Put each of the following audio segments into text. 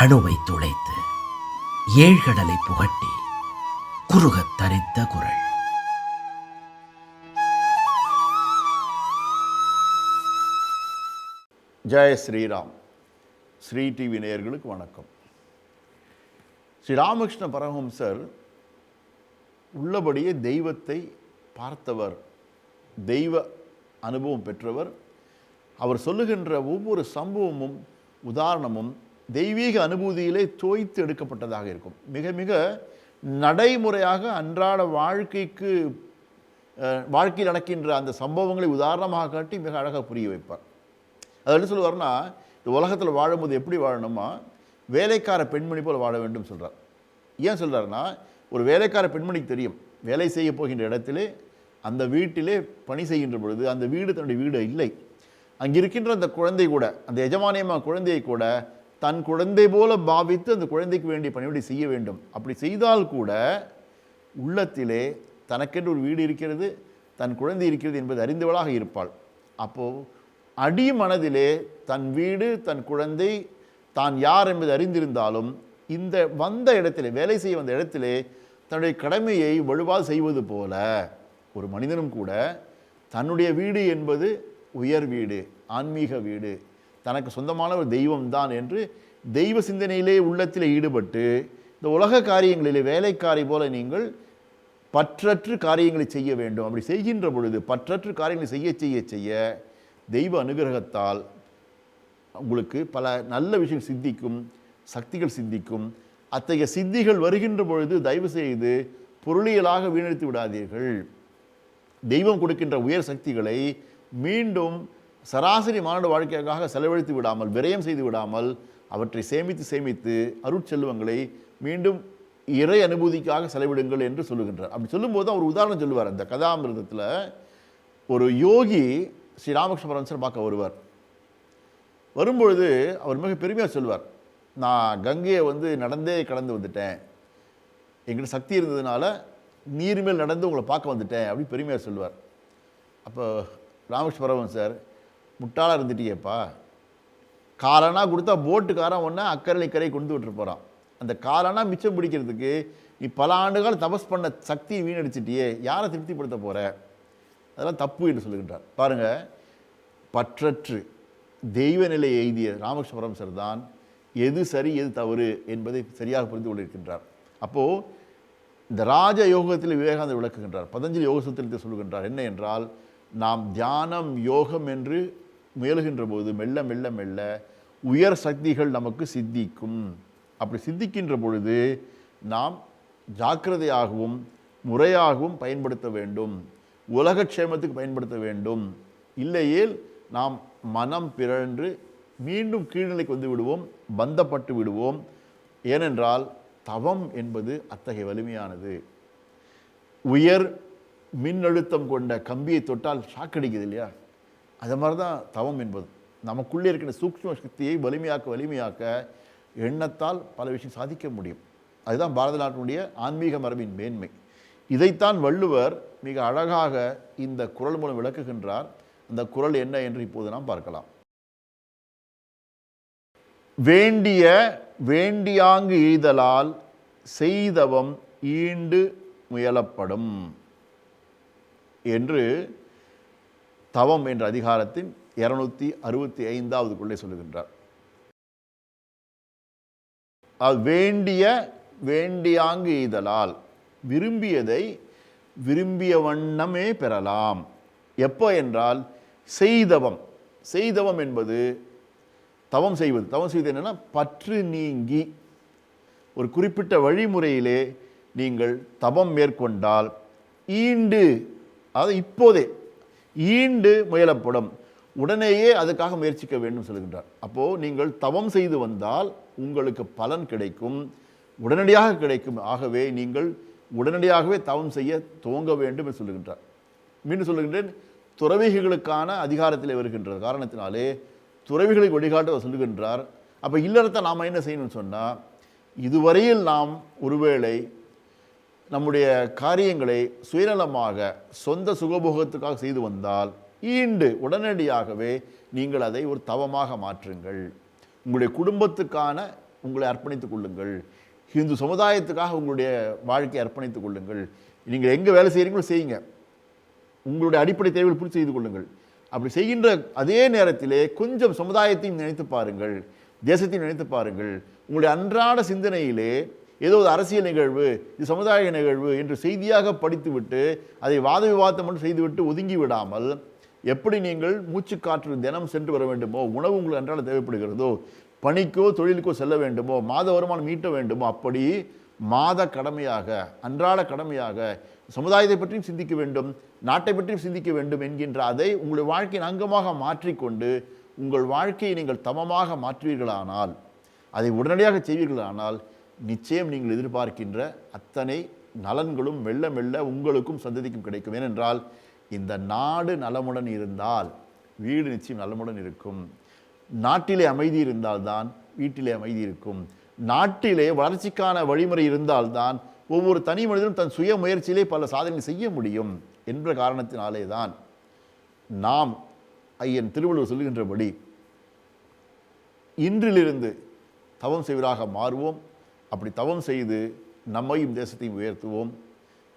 அணுவை துளைத்து ஏழ்கடலை புகட்டி குறுகத் தரித்த குரல். ஜெய ஸ்ரீராம். ஸ்ரீ டிவி நேயர்களுக்கு வணக்கம். ஸ்ரீ ராமகிருஷ்ண பரமஹம்சர் உள்ளபடியே தெய்வத்தை பார்த்தவர் தெய்வ அனுபவம் பெற்றவர். அவர் சொல்லுகின்ற ஒவ்வொரு சம்பவமும் உதாரணமும் தெய்வீக அனுபூதியிலே தோய்த்து எடுக்கப்பட்டதாக இருக்கும். மிக மிக நடைமுறையாக அன்றாட வாழ்க்கைக்கு வாழ்க்கையில் நடக்கின்ற அந்த சம்பவங்களை உதாரணமாக காட்டி மிக அழகாக புரிய வைப்பார். அது என்ன சொல்லுவார்னா இந்த உலகத்தில் வாழும்போது எப்படி வாழணுமா? வேலைக்கார பெண்மணி போல் வாழ வேண்டும் சொல்கிறார் ஏன் சொல்கிறாருன்னா ஒரு வேலைக்கார பெண்மணிக்கு தெரியும் வேலை செய்ய போகின்ற இடத்திலே அந்த வீட்டிலே பணி செய்கின்ற பொழுது அந்த வீடு தன்னுடைய வீடு இல்லை. அங்கே இருக்கின்ற அந்த குழந்தை கூட அந்த எஜமானியம்மா குழந்தையை கூட தன் குழந்தை போல பாவித்து அந்த குழந்தைக்கு வேண்டிய பணிவிடை செய்ய வேண்டும்? அப்படி செய்தால் கூட உள்ளத்திலே தனக்கென்று ஒரு வீடு இருக்கிறது தன் குழந்தை இருக்கிறது என்பது அறிந்தவளாக இருப்பாள். அப்போது அடி மனதிலே தன் வீடு தன் குழந்தை தான் யார் என்பது அறிந்திருந்தாலும் இந்த வந்த இடத்திலே வேலை செய்ய வந்த இடத்திலே தன்னுடைய கடமையை வலுவால் செய்வது போல ஒரு மனிதனும் கூட தன்னுடைய வீடு என்பது உயர் வீடு ஆன்மீக வீடு தனக்கு சொந்தமான ஒரு தெய்வம்தான் என்று தெய்வ சிந்தனையிலே உள்ளத்தில் ஈடுபட்டு இந்த உலக காரியங்களிலே வேலைக்காரி போல நீங்கள் பற்றற்று காரியங்களை செய்ய வேண்டும். அப்படி செய்கின்ற பொழுது பற்றற்று காரியங்களை செய்ய செய்ய செய்ய தெய்வ அனுகிரகத்தால் உங்களுக்கு பல நல்ல விஷயம் சித்திக்கும் சக்திகள் சித்திக்கும் அத்தகைய சித்திகள் வருகின்ற பொழுது தயவு செய்து பொருளியலாக வீணடித்து விடாதீர்கள். தெய்வம் கொடுக்கின்ற உயர் சக்திகளை மீண்டும் சராசரி மானுட வாழ்க்கைக்காக செலவழித்து விடாமல் விரயம் செய்து விடாமல் அவற்றை சேமித்து சேமித்து அருட்செல்வங்களை மீண்டும் இறை அனுபூதிக்காக செலவிடுங்கள் என்று சொல்லுகின்றார். அப்படி சொல்லும்போது அவர் உதாரணம் சொல்லுவார். அந்த கதாமிரதத்தில் ஒரு யோகி ஸ்ரீ ராமகிருஷ்ண பரமசர் பார்க்க வருவார். வரும்பொழுது அவர் மிக பெருமையாக சொல்வார் நான் கங்கையை வந்து நடந்தே கடந்து வந்துட்டேன். எங்கிட்ட சக்தி இருந்ததுனால நீர் மேல் நடந்து உங்களை பார்க்க வந்துட்டேன் அப்படி பெருமையாக சொல்லுவார். அப்போ ராமகிருஷ்ண பரமன் சார் முட்டாளாக இருந்துட்டியேப்பா. காலனா கொடுத்தா போட்டுக்காரன் ஒன்று அக்கறை இக்கரை கொண்டு விட்டுட்டு போகிறான் அந்த காலனா மிச்சம் பிடிக்கிறதுக்கு நீ பல ஆண்டுகால் தபஸ் பண்ண சக்தியை வீணடிச்சிட்டியே யாரை திருப்திப்படுத்த போகிற அதெல்லாம் தப்பு என்று சொல்லுகின்றார். பாருங்கள் பற்றற்று தெய்வ நிலை எய்திய ராமகிருஷ்ண பரமசர் தான் எது சரி எது தவறு என்பதை சரியாக புரிந்து கொண்டிருக்கின்றார். அப்போது இந்த ராஜ யோகத்தில் விவேகானந்தர் விளக்குகின்றார். பதஞ்சலி யோக சூத்திரத்தில் சொல்லுகின்றார். என்ன என்றால் நாம் தியானம் யோகம் என்று முயலுகின்ற போது மெல்ல மெல்ல மெல்ல உயர் சக்திகள் நமக்கு சித்திக்கும். அப்படி சித்திக்கின்ற பொழுது நாம் ஜாக்கிரதையாகவும் முறையாகவும் பயன்படுத்த வேண்டும். உலகக்ஷேமத்துக்கு பயன்படுத்த வேண்டும். இல்லையேல் நாம் மனம் பிறன்று மீண்டும் கீழ்நிலைக்கு வந்து விடுவோம் பந்தப்பட்டு விடுவோம். ஏனென்றால் தவம் என்பது அத்தகைய வலிமையானது. உயர் மின்னழுத்தம் கொண்ட கம்பியை தொட்டால் ஷாக் அடிக்குது இல்லையா? அது மாதிரி தான் தவம் என்பது. நமக்குள்ளே இருக்கிற சூக்ஷ்ம சக்தியை வலிமையாக்க வலிமையாக்க எண்ணத்தால் பல விஷயம் சாதிக்க முடியும். அதுதான் பாரத நாட்டினுடைய ஆன்மீக மரபின் மேன்மை. இதைத்தான் வள்ளுவர் மிக அழகாக இந்த குறள் மூலம் விளக்குகின்றார். அந்த குறள் என்ன என்று இப்போது நாம் பார்க்கலாம். வேண்டிய வேண்டியாங்கு எய்தலால் செய்தவம் ஈண்டு முயலப்படும் என்று தவம் என்ற அதிகாரத்தின் இரநூத்தி அறுபத்தி ஐந்தாவது குள்ளே சொல்லுகின்றார். அது வேண்டிய வேண்டியாங்கு எய்தலால் விரும்பியதை விரும்பிய வண்ணமே பெறலாம். எப்போ என்றால் செய்தவம். செய்தவம் என்பது தவம் செய்வது. தவம் செய்வது என்னென்னா பற்று நீங்கி ஒரு குறிப்பிட்ட வழிமுறையிலே நீங்கள் தவம் மேற்கொண்டால் ஈண்டு அதாவது இப்போதே ஈண்டு முயலப்படும். உடனேயே அதுக்காக முயற்சிக்க வேண்டும் சொல்கின்றார் அப்போது நீங்கள் தவம் செய்து வந்தால் உங்களுக்கு பலன் கிடைக்கும். உடனடியாக கிடைக்கும். ஆகவே நீங்கள் உடனடியாகவே தவம் செய்ய துவங்க வேண்டும் என்று சொல்லுகின்றார். மீண்டும் சொல்லுகின்றேன் துறவிகளுக்கான அதிகாரத்தில் வருகின்ற காரணத்தினாலே துறவிகளை வழிகாட்ட சொல்லுகின்றார். அப்போ இல்லறத்தை நாம் என்ன செய்யணும்னு சொன்னால் இதுவரையில் நாம் ஒருவேளை நம்முடைய காரியங்களை சுயநலமாக சொந்த சுகபோகத்துக்காக செய்து வந்தால் ஈண்டு உடனடியாகவே நீங்கள் அதை ஒரு தவமாக மாற்றுங்கள். உங்களுடைய குடும்பத்துக்கான உங்களை அர்ப்பணித்துக் கொள்ளுங்கள். இந்து சமுதாயத்துக்காக உங்களுடைய வாழ்க்கையை அர்ப்பணித்துக் கொள்ளுங்கள். நீங்கள் எங்கே வேலை செய்கிறீங்களோ செய்யுங்க. உங்களுடைய அடிப்படை தேவைகள் பூர்த்தி செய்து கொள்ளுங்கள். அப்படி செய்கின்ற அதே நேரத்திலே கொஞ்சம் சமுதாயத்தையும் நினைத்து பாருங்கள். தேசத்தையும் நினைத்து பாருங்கள். உங்களுடைய அன்றாட சிந்தனையிலே ஏதோ ஒரு அரசியல் நிகழ்வு இது சமுதாய நிகழ்வு என்று செய்தியாக படித்துவிட்டு அதை வாத விவாதம் ஒன்று செய்துவிட்டு ஒதுங்கி விடாமல் எப்படி நீங்கள் மூச்சுக்காற்று தினம் சென்று வர வேண்டுமோ உணவு உங்களுக்கு அன்றாட தேவைப்படுகிறதோ பணிக்கோ தொழிலுக்கோ செல்ல வேண்டுமோ மாத வருமானம் ஈட்ட வேண்டுமோ அப்படி மாத கடமையாக அன்றாட கடமையாக சமுதாயத்தை பற்றியும் சிந்திக்க வேண்டும் நாட்டை பற்றியும் சிந்திக்க வேண்டும் என்கின்ற அதை உங்களுடைய வாழ்க்கையின் அங்கமாக மாற்றிக்கொண்டு உங்கள் வாழ்க்கையை நீங்கள் தமமாக மாற்றுவீர்களானால் அதை உடனடியாக செய்வீர்களானால் நிச்சயம் நீங்கள் எதிர்பார்க்கின்ற அத்தனை நலன்களும் மெல்ல மெல்ல உங்களுக்கும் சந்ததிக்கும் கிடைக்கும். ஏனென்றால் இந்த நாடு நலமுடன் இருந்தால் வீடு நிச்சயம் நலமுடன் இருக்கும். நாட்டிலே அமைதி இருந்தால்தான் வீட்டிலே அமைதி இருக்கும். நாட்டிலே வளர்ச்சிக்கான வழிமுறை இருந்தால்தான் ஒவ்வொரு தனி மனிதனும் தன் சுய முயற்சியிலே பல சாதனை செய்ய முடியும் என்ற காரணத்தினாலே தான் நாம் ஐயன் திருவள்ளுவர் சொல்லுகின்றபடி இன்றிலிருந்து தவம் செய்வராக மாறுவோம். அப்படி தவம் செய்து நம்மையும் தேசத்தையும் உயர்த்துவோம்.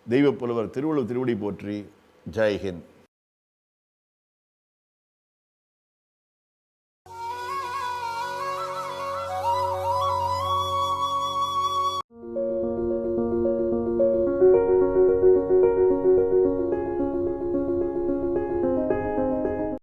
தெய்வப் புலவர் திருவள்ளுவர் திருவடி போற்றி. ஜெய்ஹிந்த்